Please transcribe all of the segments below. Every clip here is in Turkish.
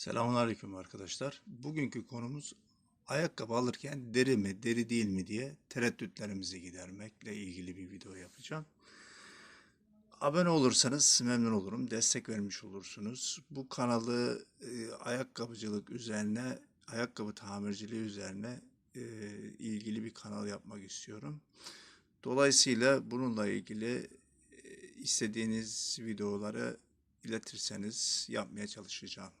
Selamünaleyküm arkadaşlar. Bugünkü konumuz ayakkabı alırken deri mi, deri değil mi diye tereddütlerimizi gidermekle ilgili bir video yapacağım. Abone olursanız memnun olurum. Destek vermiş olursunuz. Bu kanalı e, ayakkabıcılık üzerine, ayakkabı tamirciliği üzerine e, ilgili bir kanal yapmak istiyorum. Dolayısıyla bununla ilgili e, istediğiniz videoları iletirseniz yapmaya çalışacağım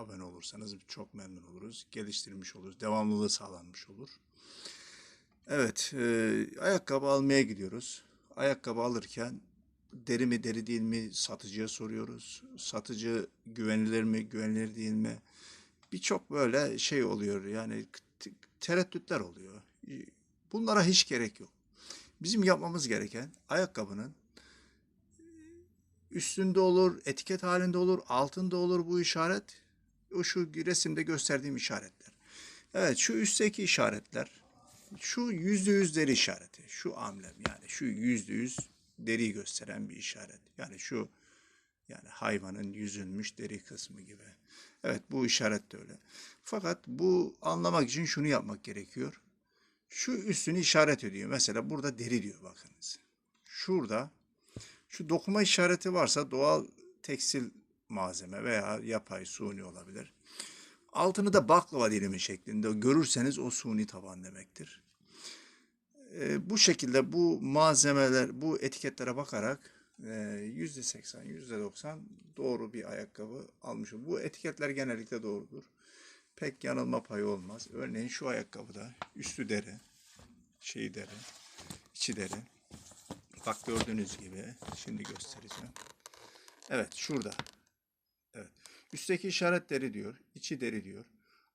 abone olursanız çok memnun oluruz. Geliştirmiş oluruz. Devamlılığı sağlanmış olur. Evet, e, ayakkabı almaya gidiyoruz. Ayakkabı alırken deri mi deri değil mi satıcıya soruyoruz. Satıcı güvenilir mi güvenilir değil mi? Birçok böyle şey oluyor yani tereddütler oluyor. Bunlara hiç gerek yok. Bizim yapmamız gereken ayakkabının üstünde olur, etiket halinde olur, altında olur bu işaret. O şu resimde gösterdiğim işaretler. Evet şu üstteki işaretler. Şu yüzde yüz deri işareti. Şu amblem yani şu yüzde yüz deriyi gösteren bir işaret. Yani şu yani hayvanın yüzülmüş deri kısmı gibi. Evet bu işaret de öyle. Fakat bu anlamak için şunu yapmak gerekiyor. Şu üstünü işaret ediyor. Mesela burada deri diyor bakınız. Şurada şu dokuma işareti varsa doğal tekstil malzeme veya yapay suni olabilir. Altını da baklava dilimi şeklinde görürseniz o suni taban demektir. Ee, bu şekilde bu malzemeler, bu etiketlere bakarak e, yüzde seksen, yüzde doksan doğru bir ayakkabı almış olur. Bu etiketler genellikle doğrudur. Pek yanılma payı olmaz. Örneğin şu ayakkabıda üstü deri, şeyi deri, içi deri. Bak gördüğünüz gibi şimdi göstereceğim. Evet şurada. Üstteki işaret deri diyor. içi deri diyor.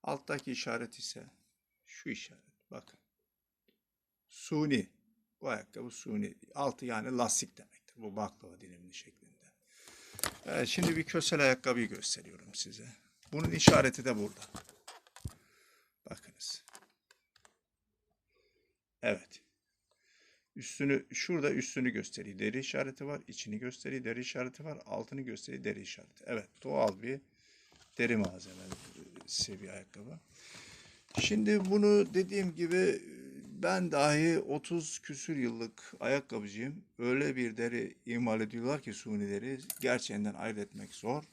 Alttaki işaret ise şu işaret. Bakın. Suni. Bu ayakkabı suni. Altı yani lastik demektir. Bu baklava dilimli şeklinde. Evet, şimdi bir kösel ayakkabıyı gösteriyorum size. Bunun işareti de burada. Bakınız. Evet. Üstünü şurada üstünü gösteriyor. Deri işareti var. içini gösteriyor. Deri işareti var. Altını gösteriyor. Deri işareti. Evet. Doğal bir deri malzemesi bir ayakkabı. Şimdi bunu dediğim gibi ben dahi 30 küsür yıllık ayakkabıcıyım. Öyle bir deri imal ediyorlar ki suni deri gerçekten ayırt etmek zor.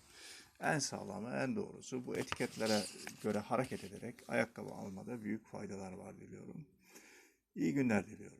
En sağlamı, en doğrusu bu etiketlere göre hareket ederek ayakkabı almada büyük faydalar var diliyorum. İyi günler diliyorum.